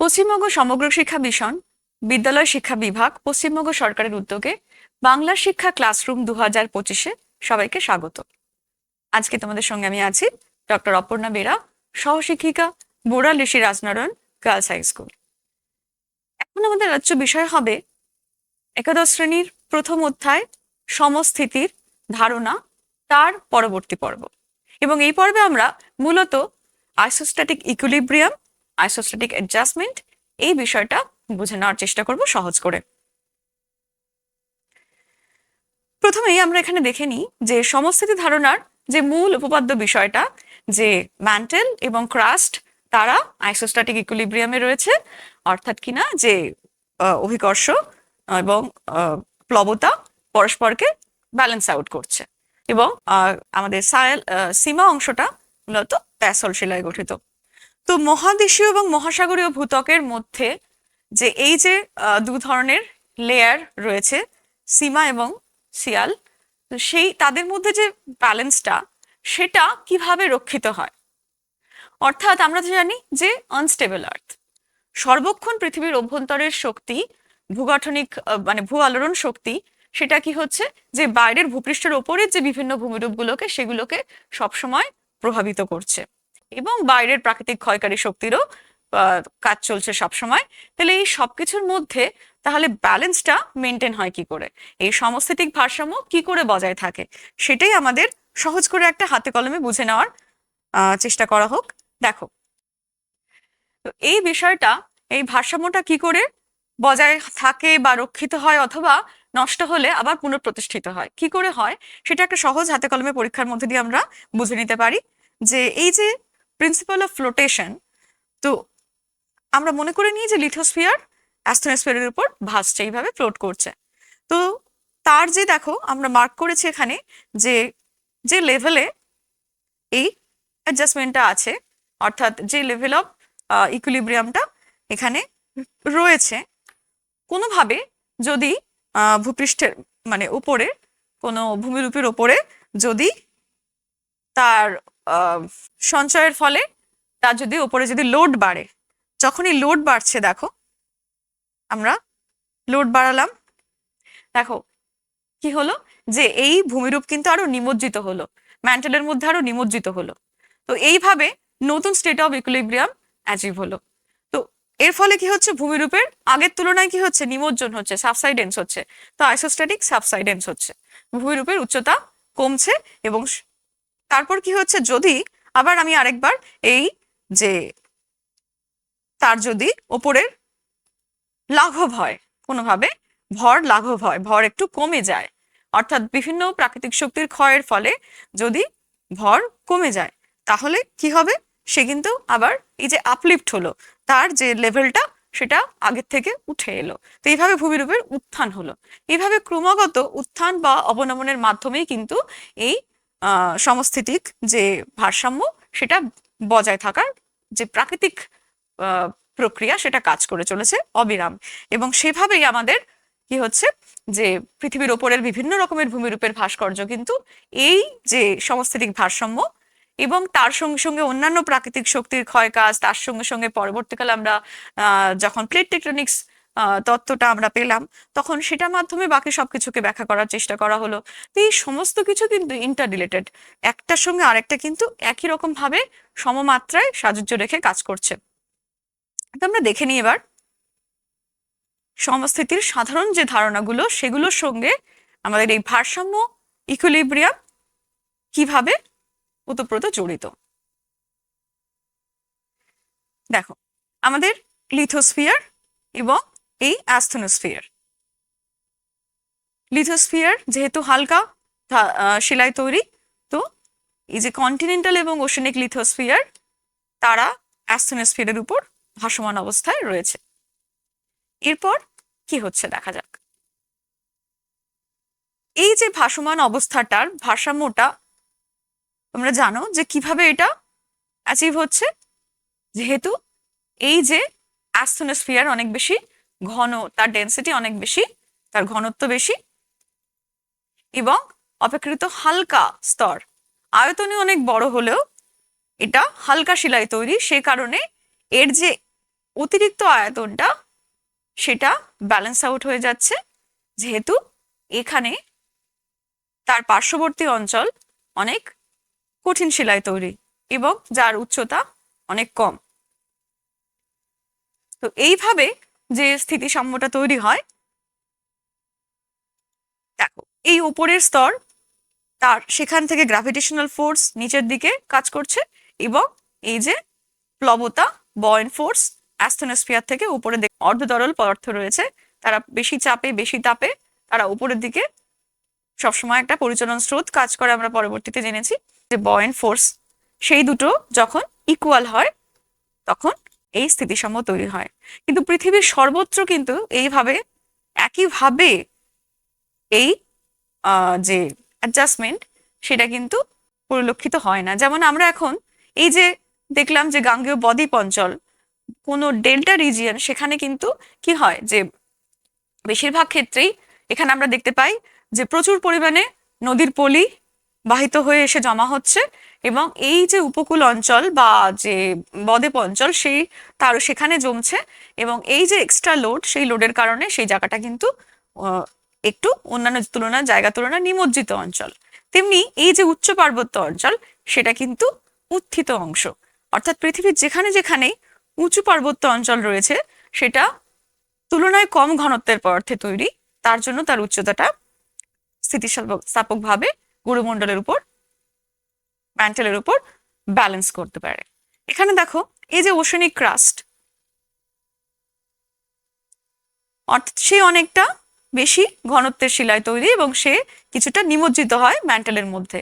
পশ্চিমবঙ্গ সমগ্র শিক্ষা মিশন, বিদ্যালয় শিক্ষা বিভাগ, পশ্চিমবঙ্গ সরকারের উদ্যোগে বাংলা শিক্ষা ক্লাসরুম দু হাজার পঁচিশে সবাইকে স্বাগত। আজকে তোমাদের সঙ্গে আমি আছি ডক্টর অপর্ণা বেরা, সহশিক্ষিকা বোরা Rishi Rajnarayan girls high school. এখন আমাদের আলোচ্য বিষয় হবে একাদশ শ্রেণির প্রথম অধ্যায় সমস্থিতির ধারণা, তার পরবর্তী পর্ব। এবং এই পর্বে আমরা মূলত আইসোস্ট্যাটিক ইকুলিব্রিয়াম আইসোস্ট্যাটিক অ্যাডজাস্টমেন্ট এই বিষয়টা বুঝে নেওয়ার চেষ্টা করব সহজ করে। প্রথমেই আমরা এখানে দেখে নিই যে সমস্থিতি ধারণার যে মূল উপপাদ্য বিষয়টা, যে ম্যান্টেল এবং ক্রাস্ট তারা আইসোস্ট্যাটিক ইকুলিব্রিয়ামে রয়েছে, অর্থাৎ কিনা যে অভিকর্ষ এবং প্লবতা পরস্পরকে ব্যালেন্স আউট করছে। এবং আমাদের সায়াল সীমা অংশটা মূলত প্যাসল শিলায় গঠিত। তো মহাদেশীয় এবং মহাসাগরীয় ভূত্বকের মধ্যে যে এই যে দু ধরনের লেয়ার রয়েছে, সীমা এবং শিয়াল সেই তাদের মধ্যে যে ব্যালেন্সটা সেটা কীভাবে রক্ষিত হয়? অর্থাৎ আমরা তো জানি যে আনস্টেবল আর্থ সর্বক্ষণ পৃথিবীর অভ্যন্তরের শক্তি, ভূগঠনিক মানে ভূ আলোড়ন শক্তি, সেটা কি হচ্ছে? যে বাইরের ভূপৃষ্ঠের ওপরের যে বিভিন্ন ভূমিরূপগুলোকে, সেগুলোকে সবসময় প্রভাবিত করছে। এবং বাইরের প্রাকৃতিক ক্ষয়কারী শক্তিরও কাজ চলছে সবসময়। তাহলে এই সবকিছুর মধ্যে তাহলে ব্যালেন্সটা মেনটেন হয় কি করে? এই সমস্থিতিক ভারসাম্য কি করে বজায় থাকে? সেটাই আমাদের সহজ করে একটা হাতে কলমে বুঝে নেওয়ার চেষ্টা করা হোক। দেখো এই বিষয়টা, এই ভারসাম্যটা কি করে বজায় থাকে বা রক্ষিত হয় অথবা নষ্ট হলে আবার পুনঃপ্রতিষ্ঠিত হয়? কি করে হয়? সেটা একটা সহজ হাতে কলমে পরীক্ষার মধ্যে দিয়ে আমরা বুঝে নিতে পারি যে এই যে প্রিন্সিপাল অফ ফ্লোটেশন তো আমরা মনে করে নিই যে লিথোস্ফিয়ার অ্যাস্থোস্ফিয়ারের উপর ভাসছে, এইভাবে ফ্লোট করছে। তো তার যে দেখো, আমরা মার্ক করেছি এখানে যে যে লেভেলে এই অ্যাডজাস্টমেন্টটা আছে, অর্থাৎ যে লেভেল অফ ইকুলিব্রিয়ামটা এখানে রয়েছে, কোনোভাবে যদি ভূপৃষ্ঠের মানে উপরে, কোনো ভূমিরূপের ওপরে যদি তার সঞ্চয়ের ফলে তার যদি ওপরে যদি লোড বাড়ে, যখনই লোড বাড়ছে দেখো, আমরা লোড বাড়ালাম। দেখো, কি হলো? যে এই ভূমিরূপ কিন্তু আরও নিমজ্জিত হলো ম্যান্টেলের মধ্যে আরও নিমজ্জিত হলো। তো এইভাবে নতুন স্টেট অফ ইকুলিব্রিয়াম অ্যাচিভ হলো। তো এর ফলে কি হচ্ছে? ভূমিরূপের আগের তুলনায় কি হচ্ছে? নিমজ্জন হচ্ছে সাবসাইডেন্স হচ্ছে। তো আইসোস্ট্যাটিক সাবসাইডেন্স হচ্ছে। ভূমিরূপের উচ্চতা কমছে এবং তারপর কি হচ্ছে? যদি আবার আমি আরেকবার এই যে তার যদি ওপরের লাঘব হয়, কোনোভাবে ভর লাঘব হয়, ভর একটু কমে যায়, অর্থাৎ বিভিন্ন প্রাকৃতিক শক্তির ক্ষয়ের ফলে যদি ভর কমে যায়, তাহলে কি হবে? সে কিন্তু আবার এই যে আপলিফট হলো, তার যে লেভেলটা সেটা আগের থেকে উঠে এলো। তো এইভাবে ভূমিরূপের উত্থান হলো। এইভাবে ক্রমাগত উত্থান বা অবনমনের মাধ্যমেই কিন্তু এই সমস্থিতিক যে ভারসাম্য, সেটা বজায় থাকার যে প্রাকৃতিক প্রক্রিয়া, সেটা কাজ করে চলেছে অবিরাম। এবং সেভাবেই আমাদের কি হচ্ছে যে পৃথিবীর ওপরের বিভিন্ন রকমের ভূমিরূপের ভাস্কর্য কিন্তু এই যে সমস্থিতিক ভারসাম্য এবং তার সঙ্গে সঙ্গে অন্যান্য প্রাকৃতিক শক্তির ক্ষয় কাজ তার সঙ্গে সঙ্গে পরবর্তীকালে আমরা যখন প্লেট টেকটনিক্স তত্ত্বটা আমরা পেলাম। তখন সেটার মাধ্যমে বাকি সবকিছুকে ব্যাখ্যা করার চেষ্টা করা হলো। তো এই সমস্ত কিছু কিন্তু ইন্টার রিলেটেড একটার সঙ্গে আরেকটা কিন্তু একই রকম ভাবে সমমাত্রায় সাজুজ্য রেখে কাজ করছে। তো আমরা দেখে নিই এবার। সমস্থিতির সাধারণ যে ধারণাগুলো, সেগুলোর সঙ্গে আমাদের এই ভারসাম্য ইকুলিব্রিয়াম কীভাবে ওতপ্রোত জড়িত? দেখো, আমাদের লিথোস্ফিয়ার এবং এই অ্যাস্থনোস্ফিয়ার লিথোস্ফিয়ার যেহেতু হালকা শিলায় তৈরি, তো এই যে কন্টিনেন্টাল এবং ওশেনিক লিথোস্ফিয়ার তারা অ্যাস্থনোস্ফিয়ারের উপর ভাসমান অবস্থায় রয়েছে। এরপর কি হচ্ছে দেখা যাক। এই যে ভাসমান অবস্থাটার ভারসাম্যটা, তোমরা জানো যে কীভাবে এটা অ্যাচিভ হচ্ছে? যেহেতু এই যে অ্যাস্থনোস্ফিয়ার অনেক বেশি ঘন, তার ডেন্সিটি অনেক বেশি, তার ঘনত্ব বেশি এবং অপেক্ষাকৃত হালকা স্তর। আয়তনে অনেক বড় হলেও এটা হালকা শিলায় তৈরি, সে কারণে এর যে অতিরিক্ত আয়তনটা, সেটা ব্যালেন্স আউট হয়ে যাচ্ছে। যেহেতু এখানে তার পার্শ্ববর্তী অঞ্চল অনেক কঠিন শিলায় তৈরি এবং যার উচ্চতা অনেক কম। তো এইভাবে যে স্থিতিসাম্যটা তৈরি হয়, দেখো, এই উপরের স্তর তার সেখান থেকে গ্রাভিটেশনাল ফোর্স নিচের দিকে কাজ করছে এবং এই যে প্লবতা বয়েন ফোর্স অ্যাস্থনোস্ফিয়ার থেকে উপরে অর্ধতরল পদার্থ রয়েছে, তারা বেশি চাপে, বেশি তাপে তারা উপরের দিকে সবসময় একটা পরিচালন স্রোত কাজ করে আমরা পরবর্তীতে জেনেছি যে বয়েন ফোর্স সেই দুটো যখন ইকুয়াল হয়, তখন এই স্থিতিসাম্য তৈরি হয়। কিন্তু পৃথিবীর সর্বত্র কিন্তু এইভাবে, একইভাবে এই যে অ্যাডজাস্টমেন্ট সেটা কিন্তু পরিলক্ষিত হয় না। যেমন আমরা এখন এই যে দেখলাম যে গাঙ্গেয় বদ্বীপ অঞ্চল, কোনো ডেল্টা রিজিয়ন, সেখানে কিন্তু কি হয় যে বেশিরভাগ ক্ষেত্রেই এখানে আমরা দেখতে পাই যে প্রচুর পরিমাণে নদীর পলি বাহিত হয়ে এসে জমা হচ্ছে। এবং এই যে উপকূল অঞ্চল বা যে বদেপ অঞ্চল, সেই তার, সেখানে জমছে এবং এই যে এক্সট্রা লোড সেই লোডের কারণে সেই জায়গাটা কিন্তু একটু অন্যান্য তুলনায়, জায়গা তুলনায় নিমজ্জিত অঞ্চল। তেমনি এই যে উচ্চ পার্বত্য অঞ্চল, সেটা কিন্তু উত্থিত অংশ। অর্থাৎ পৃথিবীর যেখানে যেখানেই উঁচু পার্বত্য অঞ্চল রয়েছে, সেটা তুলনায় কম ঘনত্বের পদার্থে তৈরি। তার জন্য তার উচ্চতাটা স্থিতিস্থাপকভাবে গুরুমণ্ডলের উপর ম্যান্টেলের উপর ব্যালেন্স করতে পারে। এখানে দেখো, এই যে ওশনিক ক্রাস্ট অর্থাৎ সে অনেকটা বেশি ঘনত্বের শিলায় তৈরি এবং সে কিছুটা নিমজ্জিত হয় ম্যান্টেলের মধ্যে।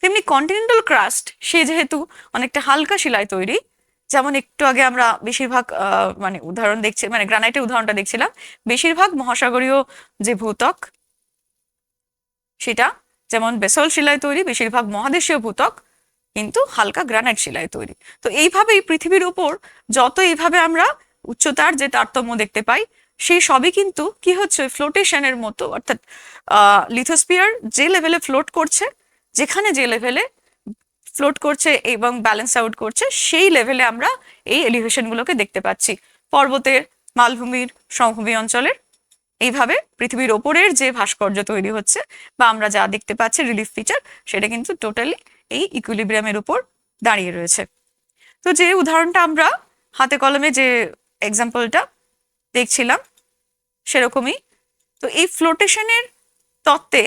তেমনি কন্টিনেন্টাল ক্রাস্ট সে যেহেতু অনেকটা হালকা শিলায় তৈরি, যেমন একটু আগে আমরা বেশিরভাগ মানে উদাহরণ দেখছি মানে গ্রানাইটের উদাহরণটা দেখছিলাম, বেশিরভাগ মহাসাগরীয় যে ভূতক সেটা যেমন বেসল শিলায় তৈরি, বেশিরভাগ মহাদেশীয় ভূতক কিন্তু হালকা গ্রানাইট শিলায় তৈরি। তো এইভাবেই পৃথিবীর উপর যত এইভাবে আমরা উচ্চতার যে তারতম্য দেখতে পাই, সেই সবই কিন্তু কি হচ্ছে? ফ্লোটেশনের মতো, অর্থাৎ লিথোস্পিয়ার যে লেভেলে ফ্লোট করছে, যেখানে যে লেভেলে ফ্লোট করছে এবং ব্যালেন্স আউট করছে, সেই লেভেলে আমরা এই এলিভেশনগুলোকে দেখতে পাচ্ছি। পর্বতের, মালভূমির, সমভূমি অঞ্চলের এইভাবে পৃথিবীর ওপরের যে ভাস্কর্য তৈরি হচ্ছে বা আমরা যা দেখতে পাচ্ছি রিলিফ ফিচার সেটা কিন্তু টোটালি এই ইকুইলিব্রিয়ামের উপর দাঁড়িয়ে রয়েছে। তো যে উদাহরণটা আমরা হাতে কলমে যে এক্সাম্পলটা দেখছিলাম, সেরকমই। তো এই ফ্লোটেশনের তত্ত্বে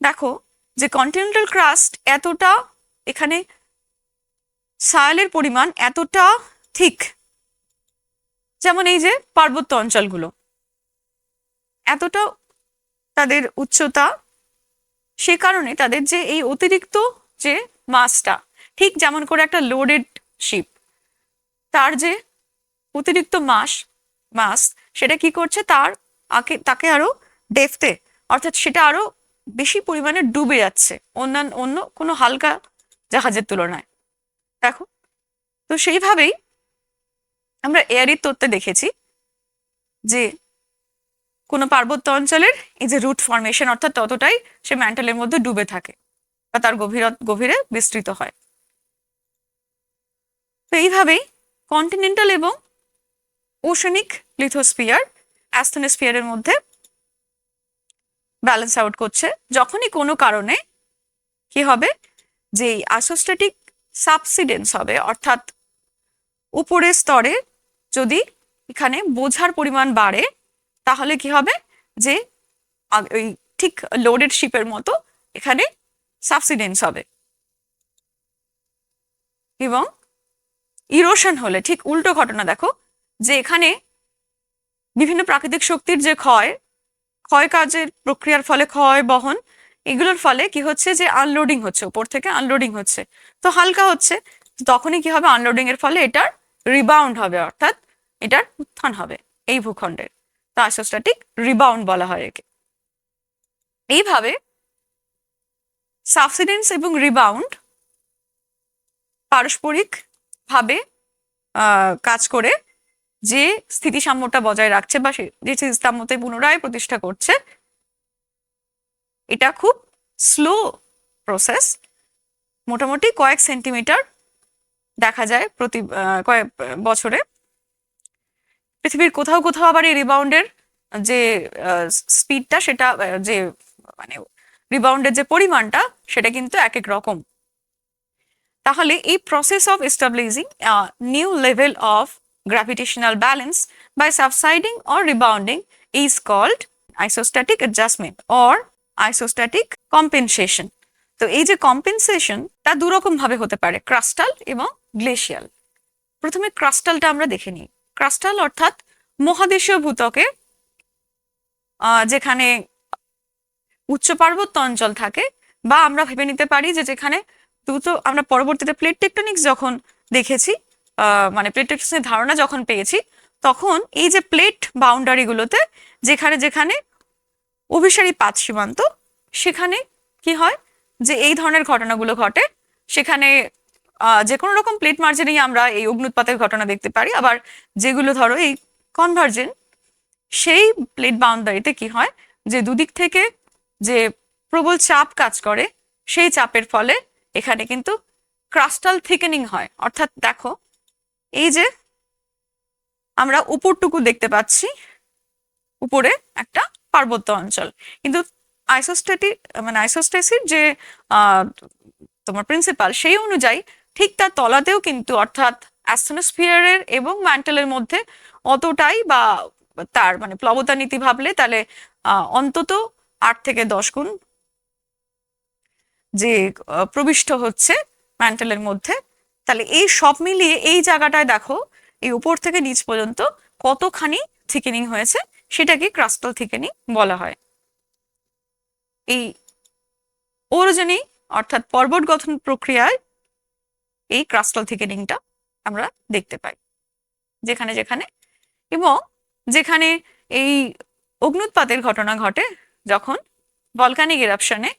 দেখো যে কন্টিনেন্টাল ক্রাস্ট এতটা এখানে সায়ালের পরিমাণ এতটা ঠিক যেমন এই যে পার্বত্য অঞ্চলগুলো। এতটা তাদের উচ্চতা সে কারণে তাদের যে এই অতিরিক্ত যে মাসটা, ঠিক যেমন করে একটা লোডেড শিপ তার যে অতিরিক্ত মাস মাস, সেটা কি করছে? তার আগে তাকে আরও ডেফতে অর্থাৎ সেটা আরও বেশি পরিমাণে ডুবে যাচ্ছে অন্যান্য, অন্য কোনো হালকা জাহাজের তুলনায়। দেখো, তো সেইভাবেই আমরা এয়ারির তত্ত্বে দেখেছি যে কোনো পার্বত্য অঞ্চলের এই যে রুট ফর্মেশন অর্থাৎ ততটাই সে ম্যান্টেলের মধ্যে ডুবে থাকে বা তার গভীর, গভীরে বিস্তৃত হয়। তো এইভাবেই কন্টিনেন্টাল এবং ওশনিক লিথোস্ফিয়ার অ্যাস্থনোস্ফিয়ারের মধ্যে ব্যালেন্স আউট করছে। যখনই কোনো কারণে কি হবে? যে আসোস্ট্যাটিক সাবসিডেন্স হবে, অর্থাৎ উপরের স্তরে যদি এখানে বোঝার পরিমাণ বাড়ে তাহলে কি হবে? যে ওই ঠিক লোডেড শিপের মতো এখানে সাবসিডেন্স হবে। এবং ইরোশন হলে, ঠিক উল্টো ঘটনা দেখো, যে এখানে বিভিন্ন প্রাকৃতিক শক্তির যে ক্ষয় ক্ষয় কাজের প্রক্রিয়ার ফলে ক্ষয়, বহন, এগুলোর ফলে কি হচ্ছে যে আনলোডিং হচ্ছে, উপর থেকে আনলোডিং হচ্ছে। তো হালকা হচ্ছে, তখনই কি হবে? আনলোডিং এর ফলে এটার রিবাউন্ড হবে, অর্থাৎ এটার উত্থান হবে, এই ভূখণ্ডের। তো আইসোস্ট্যাটিক রিবাউন্ড বলা হয় একে। এইভাবে সাবসিডেন্স এবং রিবাউন্ড পারস্পরিক ভাবে কাজ করে যে স্থিতিসাম্যটা বজায় রাখছে বা যে স্থিতিসাম্যতে পুনরায় প্রতিষ্ঠা করছে, এটা খুব স্লো প্রসেস। মোটামুটি কয়েক সেন্টিমিটার দেখা যায় প্রতি কয়েক বছরে। পৃথিবীর কোথাও কোথাও আবার এই রিবাউন্ডের যে স্পিডটা সেটা যে মানে রিবাউন্ডের যে পরিমাণটা, সেটা কিন্তু এক এক রকম। তাহলে এই process of establishing new level of gravitational balance by subsiding or rebounding is called isostatic adjustment or isostatic compensation তো এই যে কম্পেনসেশন তা দুরকম ভাবে হতে পারে ক্রাস্টাল এবং গ্লেশিয়াল প্রথমে ক্রাস্টালটা আমরা দেখে নিই। ক্রাস্টাল অর্থাৎ মহাদেশীয় ভূতকে যেখানে উচ্চ পার্বত্য অঞ্চল থাকে, বা আমরা ভেবে নিতে পারি যে যেখানে দ্রুত আমরা পরবর্তীতে প্লেট টেকটনিক্স যখন দেখেছি মানে প্লেট ধারণা যখন পেয়েছি, তখন এই যে প্লেট বাউন্ডারিগুলোতে যেখানে যেখানে অভিসারী পাত সীমান্ত, সেখানে কি হয় যে এই ধরনের ঘটনাগুলো ঘটে। সেখানে যে কোনো রকম প্লেট মার্জিনেই আমরা এই অগ্নুৎপাতের ঘটনা দেখতে পারি। আবার যেগুলো ধরো এই কনভার্জেন সেই প্লেট বাউন্ডারিতে কি হয়? যে দুদিক থেকে যে প্রবল চাপ কাজ করে, সেই চাপের ফলে এখানে কিন্তু ক্রাস্টাল থিকেনিং হয়। অর্থাৎ দেখো, এই যে আমরা উপরটুকু দেখতে পাচ্ছি, উপরে একটা পার্বত্য অঞ্চল। কিন্তু আইসোস্ট্যাটি মানে আইসোস্টেসির যে তোমার প্রিন্সিপাল সেই অনুযায়ী ঠিক তার তলাতেও কিন্তু, অর্থাৎ অ্যাস্ট্রোস্ফিয়ারের এবং ম্যান্টেলের মধ্যে অতটাই বা তার মানে প্লবতা নীতি ভাবলে তাহলে অন্তত আট থেকে দশ গুণ যে প্রবিষ্ট হচ্ছে ম্যান্টেলের মধ্যে। তাহলে এই সব মিলিয়ে এই জায়গাটায় দেখো, এই উপর থেকে নিচ পর্যন্ত কতখানি থিকেনিং হয়েছে সেটাকে ক্রাস্টাল থিকেনিং বলা হয়। এই ওরজনী অর্থাৎ পর্বত গঠন প্রক্রিয়ায় এই ক্রাস্টাল থিকেনিংটা আমরা দেখতে পাই। যেখানে যেখানে এবং যেখানে এই অগ্নুৎপাতের ঘটনা ঘটে যখন ভলকানিক এরাপশনে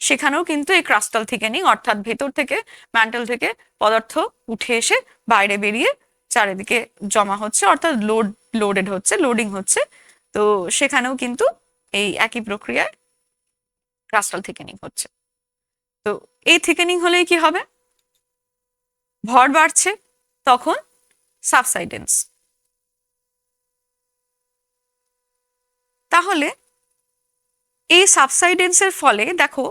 সেখানেও কিন্তু এই ক্রাস্টাল থিকেনিং অর্থাৎ ভেতর থেকে ম্যান্টেল থেকে পদার্থ উঠে এসে বাইরে বেরিয়ে চারিদিকে জমা হচ্ছে, অর্থাৎ লোড লোডেড হচ্ছে লোডিং হচ্ছে। তো সেখানেও কিন্তু এই একই প্রক্রিয়ায় ক্রাস্টাল থিকেনিং হচ্ছে। তো এই থিকেনিং হলেই কি হবে? ভর বাড়ছে, তখন সাবসাইডেন্স তাহলে এই সাবসাইডেন্সের ফলে দেখো,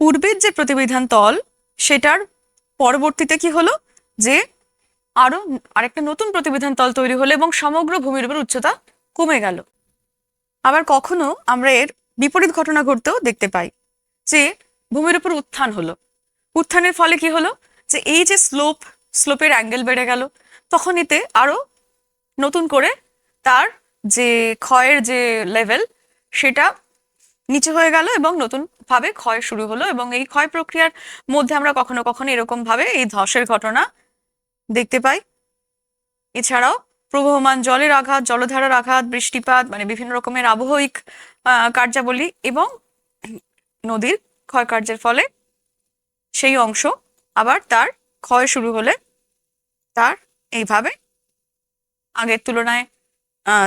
পূর্বের যে প্রতিবিধান তল, সেটার পরবর্তীতে কি হলো? যে আরও আরেকটা নতুন প্রতিবিধান তল তৈরি হলো এবং সমগ্র ভূমির উপর উচ্চতা কমে গেল। আবার কখনো আমরা এর বিপরীত ঘটনা ঘটতেও দেখতে পাই যে ভূমির উপর উত্থান হলো। উত্থানের ফলে কি হলো? যে এই যে স্লোপ স্লোপের অ্যাঙ্গেল বেড়ে গেল তখন এতে আরও নতুন করে তার যে ক্ষয়ের যে লেভেল সেটা নিচে হয়ে গেল এবং নতুন ভাবে ক্ষয় শুরু হলো এবং এই ক্ষয় প্রক্রিয়ার মধ্যে আমরা কখনো কখনো এরকম ভাবে এই ধসের ঘটনা দেখতে পাই। এছাড়াও প্রবহমান জলের আঘাত জলধারার আঘাত বৃষ্টিপাত মানে বিভিন্ন রকমের আবহয়িক আহ, কার্যাবলী এবং নদীর ক্ষয়কার্যের ফলে সেই অংশ আবার তার ক্ষয় শুরু হলে তার এইভাবে আগের তুলনায়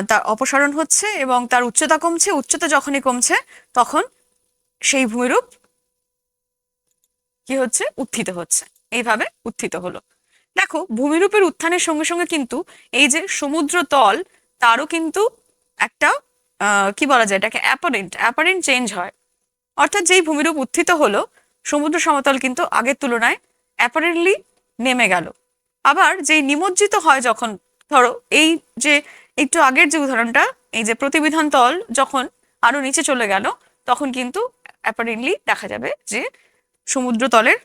তার অপসারণ হচ্ছে এবং তার উচ্চতা কমছে। উচ্চতা যখনই কমছে তখন সেই ভূমিরূপ কি হচ্ছে? উত্থিত হচ্ছে। এইভাবে উত্থিত হলো। দেখো, ভূমিরূপের উত্থানের সঙ্গে সঙ্গে কিন্তু এই যে সমুদ্র তল, তারও কিন্তু একটা কি বলা যায় এটাকে? অ্যাপারেন্ট অ্যাপারেন্ট চেঞ্জ হয়। অর্থাৎ যেই ভূমিরূপ উত্থিত হলো, সমুদ্র সমতল কিন্তু আগের তুলনায় অ্যাপারেন্টলি নেমে গেল। আবার যেই নিমজ্জিত হয় যখন, ধরো এই যে একটু আগের যে উদাহরণটা, এই যে প্রতিবিধান তল যখন আরও নিচে চলে গেল, তখন কিন্তু অ্যাপারেন্টলি দেখা যাবে যে সমুদ্র তলের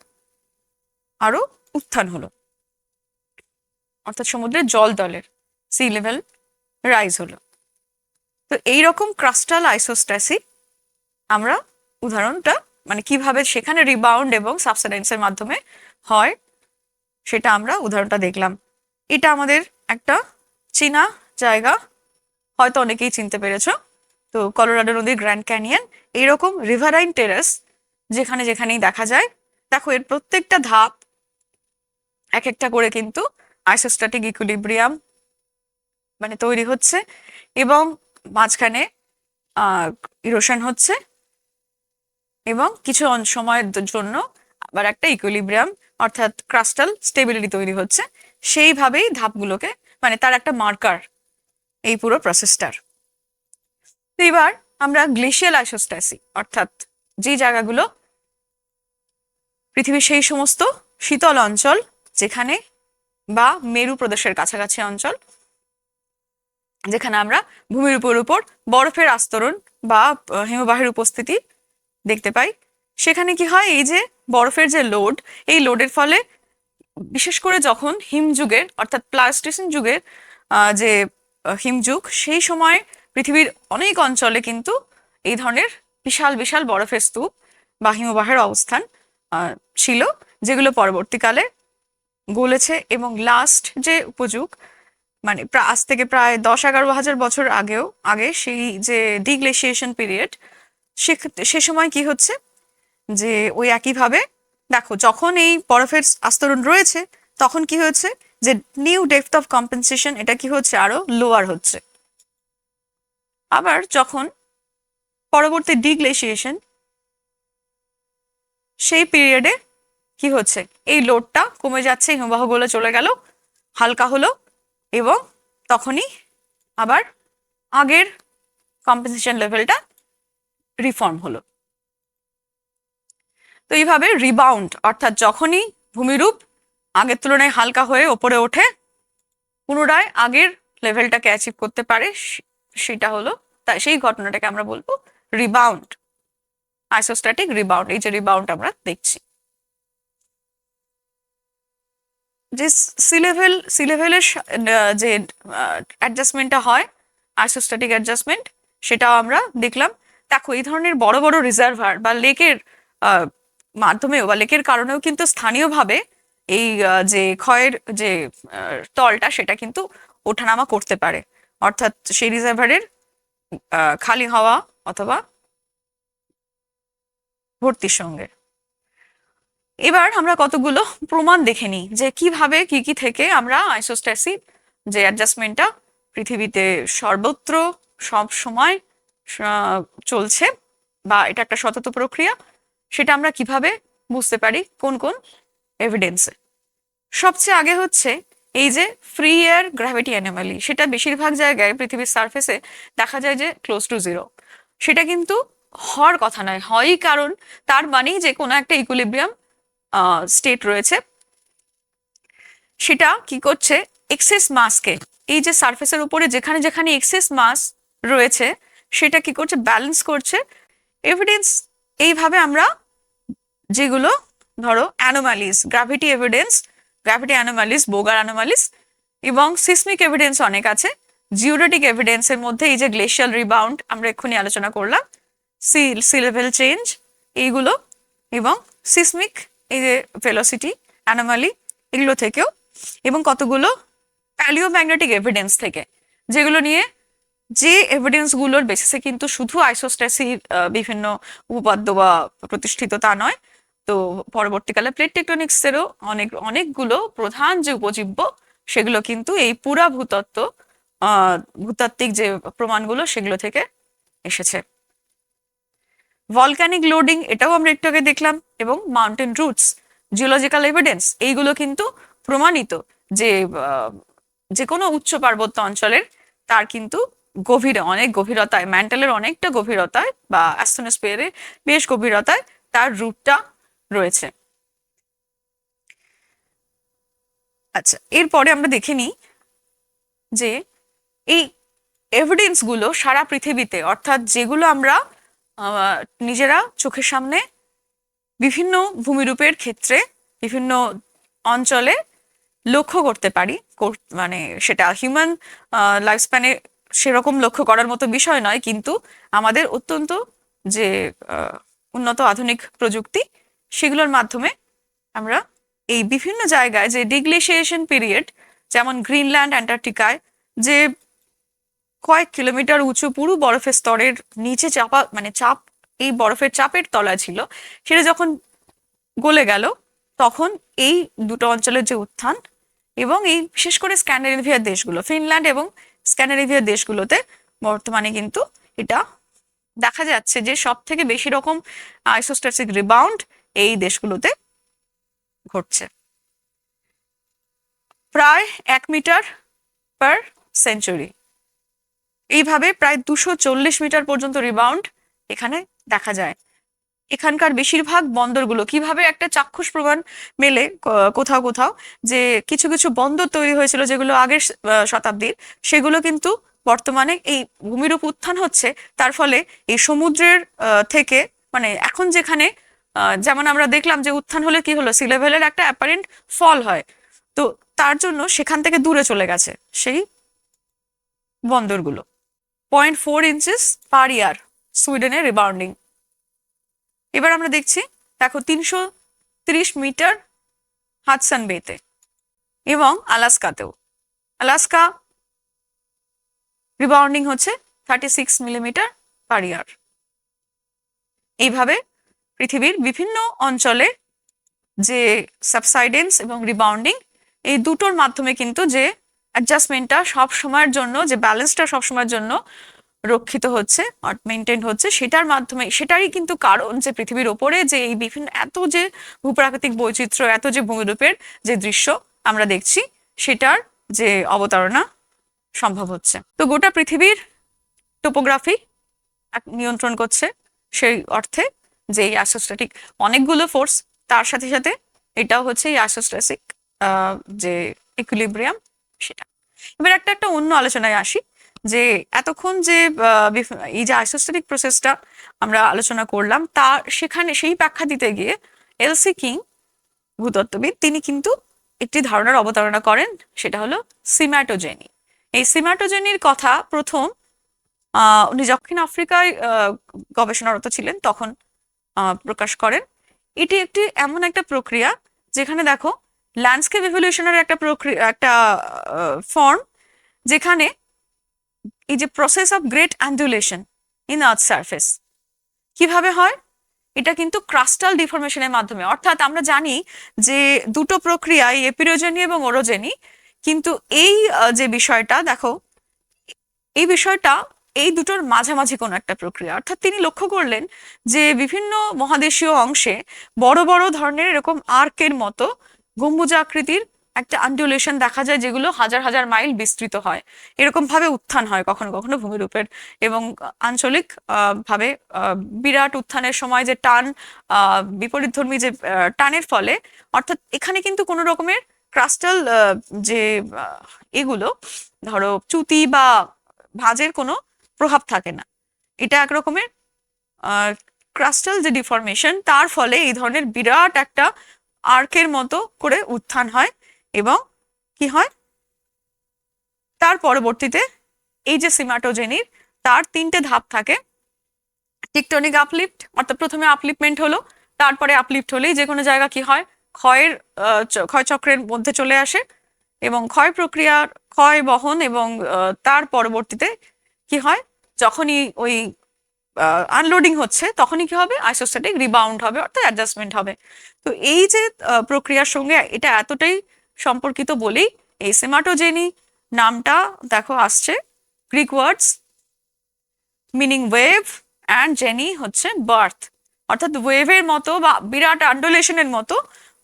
আরও উত্থান হলো। অর্থাৎ সমুদ্রের জল তলের সি লেভেল রাইজ হলো। তো এইরকম ক্রাস্টাল আইসোস্ট্যাসি আমরা উদাহরণটা মানে কীভাবে সেখানে রিবাউন্ড এবং সাবসাইডেন্সের মাধ্যমে হয়, সেটা আমরা উদাহরণটা দেখলাম। এটা আমাদের একটা চীনা জায়গা, হয়তো অনেকেই চিনতে পেরেছ। তো কলোরাডো নদীর গ্র্যান্ড ক্যানিয়ন, এইরকম রিভারাইন টেরেস যেখানে যেখানেই দেখা যায়। দেখো, এর প্রত্যেকটা ধাপ এক একটা করে কিন্তু আইসোস্ট্যাটিক ইকুলিব্রিয়াম মানে তৈরি হচ্ছে এবং মাঝখানে ইরোশন হচ্ছে। এবং কিছু সময়ের জন্য আবার একটা ইকুইলিব্রিয়াম অর্থাৎ ক্রাস্টাল স্টেবিলিটি তৈরি হচ্ছে, সেইভাবেই ধাপগুলোকে মানে তার একটা মার্কার এই পুরো প্রসেসটার এবার আমরা গ্লেশিয়াল আইসোস্ট্যাসি অর্থাৎ যে জায়গাগুলো পৃথিবীর সেই সমস্ত শীতল অঞ্চল, যেখানে বা মেরু প্রদেশের কাছাকাছি অঞ্চল, যেখানে আমরা ভূমির উপর উপর বরফের আস্তরণ বা হিমবাহের উপস্থিতি দেখতে পাই। সেখানে কি হয়, এই যে বরফের যে লোড, এই লোডের ফলে বিশেষ করে যখন হিমযুগের অর্থাৎ প্লাস্টিসিন যুগের যে হিমযুগ সেই সময় পৃথিবীর অনেক অঞ্চলে কিন্তু এই ধরনের বিশাল বিশাল বরফের স্তূপ বা হিমবাহের অবস্থান ছিল, যেগুলো পরবর্তীকালে গলেছে এবং লাস্ট যে উপযুগ মানে আজ থেকে প্রায় দশ, এগারো হাজার বছর আগেও, আগে সেই যে ডিগ্লেশিয়েশন পিরিয়ড সে সময় কি হচ্ছে? যে ওই একইভাবে, দেখো, যখন এই বরফের আস্তরণ রয়েছে, তখন কি হয়েছে? যে নিউ ডেপথ অফ কম্পেনসেশন এটা কি হচ্ছে? আরও লোয়ার হচ্ছে। আবার যখন পরবর্তী ডিগ্লেশিয়েশন সেই পিরিয়ডে কি হচ্ছে? এই লোডটা কমে যাচ্ছে, হিমবাহগুলো চলে গেল, হালকা হলো, এবং তখনই আবার আগের কম্পেনসেশন লেভেলটা রিফর্ম হলো। তো এইভাবে রিবাউন্ড অর্থাৎ যখনই ভূমিরূপ আগের তুলনায় হালকা হয়ে ওপরে ওঠে, পুনরায় আগের লেভেলটাকে অ্যাচিভ করতে পারে সেটা হলো তাই সেই ঘটনাটাকে আমরা বলব রিবাউন্ড আইসোস্ট্যাটিক রিবাউন্ড এই যে রিবাউন্ড আমরা দেখছি। যে সি লেভেল সি লেভেলের যে অ্যাডজাস্টমেন্টটা হয় আইসোস্ট্যাটিক অ্যাডজাস্টমেন্ট সেটাও আমরা দেখলাম দেখো, এই ধরনের বড় বড় রিজার্ভার বা লেকের মাধ্যমেও বা লেকের কারণেও কিন্তু স্থানীয়ভাবে এই যে ক্ষয়ের যে তলটা সেটা কিন্তু ওঠানামা করতে পারে। অর্থাৎ সেই রিজার্ভারের খালি হওয়া অথবা ভর্তির সঙ্গে। এবার আমরা কতগুলো প্রমাণ দেখে নিই যে কীভাবে, কি কি থেকে আমরা আইসোস্ট্যাসি যে অ্যাডজাস্টমেন্টটা পৃথিবীতে সর্বত্র, সব সময় চলছে বা এটা একটা সতত প্রক্রিয়া, সেটা আমরা কীভাবে বুঝতে পারি? কোন কোন এভিডেন্সে সবচেয়ে আগে হচ্ছে এই যে ফ্রি এয়ার গ্র্যাভিটি অ্যানিমালি সেটা বেশিরভাগ জায়গায় পৃথিবীর সারফেসে দেখা যায় যে ক্লোজ টু জিরো সেটা কিন্তু হওয়ার কথা নয় হয়ই কারণ, তার মানেই যে কোনো একটা ইকুলিব্রিয়াম স্টেট রয়েছে। সেটা কি করছে? এক্সেস মাসকে এই যে সারফেসের উপরে যেখানে যেখানে এক্সেস মাস রয়েছে সেটা কি করছে? ব্যালেন্স করছে। এভিডেন্স এইভাবে আমরা যেগুলো ধরো anomalies gravity evidence gravity anomalies Bouguer anomalies এবং সিসমিক এভিডেন্স অনেক আছে। জিওরেটিক এভিডেন্সের মধ্যে এই যে গ্লেশিয়াল রিবাউন্ড আমরা এক্ষুনি আলোচনা করলাম। সি সি লেভেল চেঞ্জ এইগুলো এবং সিসমিক এই যে ভেলোসিটি অ্যানোমালি এগুলো থেকেও এবং কতগুলো প্যালিওম্যাগনেটিক এভিডেন্স থেকে যেগুলো নিয়ে যে এভিডেন্সগুলোর বেসিসে কিন্তু শুধু আইসোস্ট্যাসি বিভিন্ন উপপাদ্য বা প্রতিষ্ঠিত তা নয়, তো পরবর্তীকালে প্লেট টেকটনিক্সেরও অনেক, অনেকগুলো প্রধান যে উপজীব্য, সেগুলো কিন্তু এই পুরা ভূতত্ত্ব ভূতাত্ত্বিক যে প্রমাণগুলো, সেগুলো থেকে এসেছে। ভলক্যানিক লোডিং এটাও আমরা একটু আগে দেখলাম, এবং মাউন্টেন রুটস জিওলজিক্যাল এভিডেন্স এইগুলো কিন্তু প্রমাণিত যে যে কোনো উচ্চ পার্বত্য অঞ্চলের, তার কিন্তু গভীরে, অনেক গভীরতায় ম্যান্টেলের অনেকটা গভীরতায় বা অ্যাস্থোনোস্পিয়ারের বেশ গভীরতায় তার রুটটা রয়েছে। আচ্ছা এরপরে আমরা দেখে নিই যে এই এভিডেন্সগুলো সারা পৃথিবীতে, অর্থাৎ যেগুলো আমরা নিজেরা চোখের সামনে বিভিন্ন ভূমিরূপের ক্ষেত্রে, বিভিন্ন অঞ্চলে লক্ষ্য করতে পারি মানে সেটা হিউম্যান লাইফ স্প্যানে সেরকম লক্ষ্য করার মতো বিষয় নয়, কিন্তু আমাদের অত্যন্ত যে উন্নত আধুনিক প্রযুক্তি, সেগুলোর মাধ্যমে আমরা এই বিভিন্ন জায়গায় যে ডিগ্লেশিয়েশন পিরিয়ড, যেমন গ্রিনল্যান্ড, অ্যান্টার্কটিকায়, যে কয়েক কিলোমিটার উঁচু পুরো বরফের স্তরের নিচে চাপা মানে চাপ, এই বরফের চাপের তলায় ছিল, সেটা যখন গলে গেল, তখন এই দুটো অঞ্চলের যে উত্থান এবং এই বিশেষ করে স্ক্যান্ডিনেভিয়ার দেশগুলো, ফিনল্যান্ড এবং স্ক্যান্ডিনেভিয়ার দেশগুলোতে বর্তমানে কিন্তু এটা দেখা যাচ্ছে যে সব থেকে বেশি রকম আইসোস্ট্যাটিক রিবাউন্ড এই দেশগুলোতে ঘটছে। প্রায় এক মিটার পার সেঞ্চুরি। এইভাবে প্রায় দুশো চল্লিশ মিটার পর্যন্ত রিবাউন্ড এখানে দেখা যায়। এখানকার বেশিরভাগ বন্দরগুলো, কীভাবে একটা চাক্ষুষ প্রমাণ মেলে কোথাও কোথাও, যে কিছু কিছু বন্দর তৈরি হয়েছিল যেগুলো আগের শতাব্দীর, সেগুলো কিন্তু বর্তমানে এই ভূমিরূপ উত্থান হচ্ছে। তার ফলে এই সমুদ্রের থেকে মানে এখন যেখানে যেমন আমরা দেখলাম যে উত্থান হলে কি হলো? সি লেভেলের একটা অ্যাপারেন্ট ফল হয়। তো তার জন্য সেখান থেকে দূরে চলে গেছে সেই বন্দরগুলো। Point four inches per year সুইডেনের রিবাউন্ডিং এবার আমরা দেখছি, দেখো তিনশো তিরিশ মিটার হাদসান বেতে এবং আলাস্কাতেও। আলাস্কা রিবাউন্ডিং হচ্ছে thirty six millimetre per year এইভাবে পৃথিবীর বিভিন্ন অঞ্চলে যে সাবসাইডেন্স এবং রিবাউন্ডিং এই দুটোর মাধ্যমে কিন্তু যে অ্যাডজাস্টমেন্টটা সব সময়ের জন্য, যে ব্যালেন্সটা সব সময়ের জন্য রক্ষিত হচ্ছে মেনটেন হচ্ছে, সেটার মাধ্যমে, সেটারই কিন্তু কারণ যে পৃথিবীর ওপরে যে এই বিভিন্ন, এত যে ভূপ্রাকৃতিক বৈচিত্র্য, এত যে ভূমিরূপের যে দৃশ্য আমরা দেখছি, সেটার যে অবতারণা সম্ভব হচ্ছে। তো গোটা পৃথিবীর টোপোগ্রাফি নিয়ন্ত্রণ করছে সেই অর্থে যে এই অ্যাসোস্ট্যাটিক অনেকগুলো ফোর্স তার সাথে সাথে এটাও হচ্ছে এই অ্যাসোস্ট্যাসিক যে ইকুইলিব্রিয়াম সেটা। এবার একটা একটা অন্য আলোচনায় আসি। যে এতক্ষণ যে এই যে আইসোস্টেটিক প্রসেসটা আমরা আলোচনা করলাম তা সেখানে, সেই ব্যাখ্যা দিতে গিয়ে এলসি কিং ভূতত্ত্ববিদ, তিনি কিন্তু একটি ধারণার অবতারণা করেন, সেটা হলো সিম্যাটোজেনি এই সিম্যাটোজেনির কথা প্রথম উনি দক্ষিণ আফ্রিকায় গবেষণারত ছিলেন, তখন প্রকাশ করেন। এটি একটি এমন একটা প্রক্রিয়া, যেখানে দেখো ল্যান্ডস্কেপ ইভলিউশনের একটা প্রক্রিয়া, একটা ফর্ম যেখানে এই যে process of great undulation in earth surface কীভাবে হয়? এটা কিন্তু ক্রাস্টাল ডিফরমেশনের মাধ্যমে। অর্থাৎ আমরা জানি যে দুটো প্রক্রিয়া এপিরোজেনি এবং ওরোজেনি কিন্তু এই যে বিষয়টা, দেখো, এই বিষয়টা, এই দুটোর মাঝামাঝি কোনো একটা প্রক্রিয়া। অর্থাৎ তিনি লক্ষ্য করলেন যে বিভিন্ন মহাদেশীয় অংশে বড় বড় ধরনের এরকম আর্কের মতো গম্বুজাকৃতির একটা আন্ডুলেশন দেখা যায় যেগুলো হাজার হাজার মাইল বিস্তৃত হয়। এরকম ভাবে উত্থান হয় কখনো কখনো ভূমিরূপের এবং আঞ্চলিক ভাবে বিরাট উত্থানের সময় যে টান আহ, বিপরীতধর্মী যে টানের ফলে অর্থাৎ এখানে কিন্তু কোনো রকমের ক্রাস্টাল যে এগুলো ধরো চ্যুতি বা ভাঁজের কোনো প্রভাব থাকে না। এটা এক রকমের ক্রাস্টাল যে ডিফরমেশন তার ফলে এই ধরনের বিরাট একটা আর্কের মতো করে উত্থান হয়। এবং কি হয়? তার পরবর্তীতে এই যে সিমাটোজেনির, তার তিনটে ধাপ থাকে। টিকটনিক আপলিফট, অর্থাৎ প্রথমে আপলিফমেন্ট হলো, তারপরে আপলিফট হলেই যে কোনো জায়গা কি হয়? ক্ষয়ের ক্ষয়চক্রের মধ্যে চলে আসে এবং ক্ষয় প্রক্রিয়ার ক্ষয় বহন এবং তার পরবর্তীতে কি হয়? যখনই ওই আনলোডিং হচ্ছে, তখনই কি হবে? আইসোস্ট্যাটিক রিবাউন্ড হবে, অর্থাৎ অ্যাডজাস্টমেন্ট হবে। তো এই যে প্রক্রিয়ার সঙ্গে এটা এতটাই সম্পর্কিত বলেই এই সেমাটোজেনি নামটা, দেখো আসছে Greek words meaning wave and geny হচ্ছে বার্থ অর্থাৎ ওয়েভের মতো বা বিরাট আন্ডোলেশনের মতো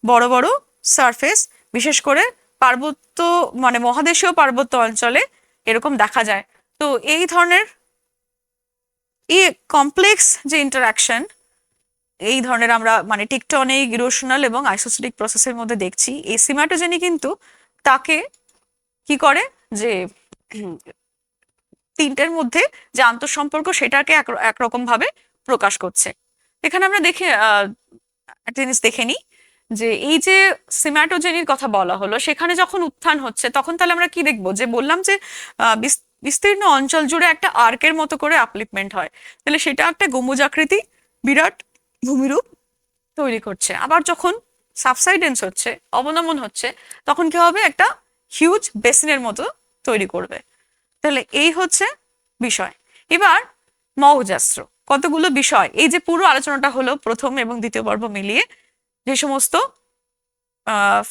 বড় বড় সারফেস বিশেষ করে পার্বত্য মানে মহাদেশীয় পার্বত্য অঞ্চলে এরকম দেখা যায়। তো এই ধরনের ই কমপ্লেক্স যে ইন্টারাকশন এই ধরনের আমরা মানে টিকটনিক, ইরোশনাল এবং আইসোসিটিক প্রসেসের মধ্যে দেখছি। এই সিমাটোজেনি কিন্তু তাকে কি করে? যে তিনটের মধ্যে যে আন্তঃসম্পর্ক সেটাকে এক একরকম ভাবে প্রকাশ করছে। এখানে আমরা দেখে একটা জিনিস দেখে নিই যে এই যে সিম্যাটোজেনির কথা বলা হলো, সেখানে যখন উত্থান হচ্ছে, তখন তাহলে আমরা কি দেখব? যে বললাম যে বিস্তীর্ণ অঞ্চল জুড়ে একটা আর্কের মতো করে আপলিপমেন্ট হয়। তাহলে সেটা একটা গম্বুজাকৃতি বিরাট ভূমিরূপ তৈরি করছে। আবার যখন সাবসাইডেন্স হচ্ছে, অবনমন হচ্ছে, তখন কি হবে? একটা হিউজ বেসিনের মতো তৈরি করবে। তাহলে এই হচ্ছে বিষয়। এবার মৌজাস্ত্র। কতগুলো বিষয়? এই যে পুরো আলোচনাটা হলো প্রথম এবং দ্বিতীয় পর্ব মিলিয়ে যে সমস্ত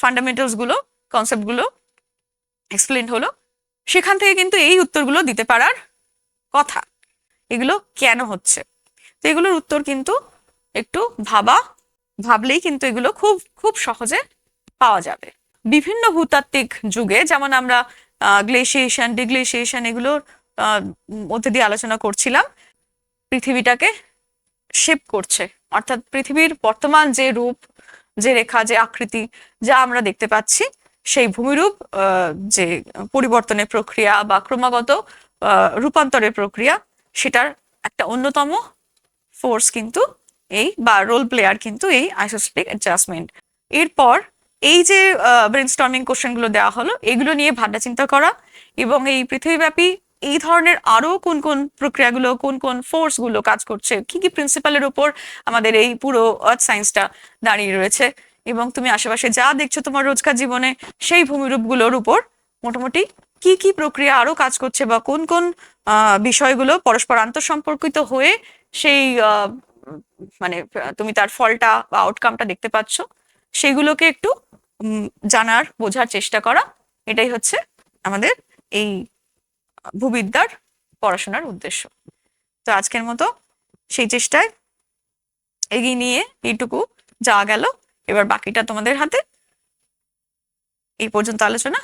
ফান্ডামেন্টালসগুলো কনসেপ্টগুলো এক্সপ্লেন হলো, সেখান থেকে কিন্তু এই উত্তরগুলো দিতে পারার কথা। এগুলো কেন হচ্ছে? তো এগুলোর উত্তর কিন্তু একটু ভাবা, ভাবলেই কিন্তু এগুলো খুব খুব সহজে পাওয়া যাবে। বিভিন্ন ভূতাত্ত্বিক যুগে, যেমন আমরা গ্লেশিয়েশন ডিগ্লেশিয়েশন এগুলোর মধ্যে দিয়ে আলোচনা করছিলাম, পৃথিবীটাকে শেপ করছে। অর্থাৎ পৃথিবীর বর্তমান যে রূপ, যে রেখা, যে আকৃতি, যা আমরা দেখতে পাচ্ছি, সেই ভূমিরূপ যে পরিবর্তনের প্রক্রিয়া বা ক্রমাগত রূপান্তরের প্রক্রিয়া, সেটার একটা অন্যতম ফোর্স কিন্তু এই বা রোল প্লেয়ার কিন্তু এই আইসোস্টেটিক অ্যাডজাস্টমেন্ট এরপর এই যে ব্রেন স্টর্মিং কোশ্চেনগুলো দেওয়া হলো, এগুলো নিয়ে ভাবনা চিন্তা করা এবং এই পৃথিবীব্যাপী এই ধরনের আরও কোন কোন প্রক্রিয়াগুলো, কোন কোন ফোর্সগুলো কাজ করছে, কি কি প্রিন্সিপালের ওপর আমাদের এই পুরো আর্থ সায়েন্সটা দাঁড়িয়ে রয়েছে। এবং তুমি আশেপাশে যা দেখছ তোমার রোজকার জীবনে, সেই ভূমিরূপগুলোর উপর মোটামুটি কি কি প্রক্রিয়া আরও কাজ করছে বা কোন কোন বিষয়গুলো পরস্পর আন্তঃসম্পর্কিত হয়ে সেই মানে তুমি তার ফলটা বা আউটকামটা দেখতে পাচ্ছ, সেগুলোকে একটু জানার, বোঝার চেষ্টা করা, এটাই হচ্ছে আমাদের এই ভূবিদ্যার পড়াশোনার উদ্দেশ্য। তো আজকের মতো সেই চেষ্টায় এগিয়ে নিয়ে এইটুকু যাওয়া গেল। এবার বাকিটা তোমাদের হাতে। এই পর্যন্ত আলোচনা।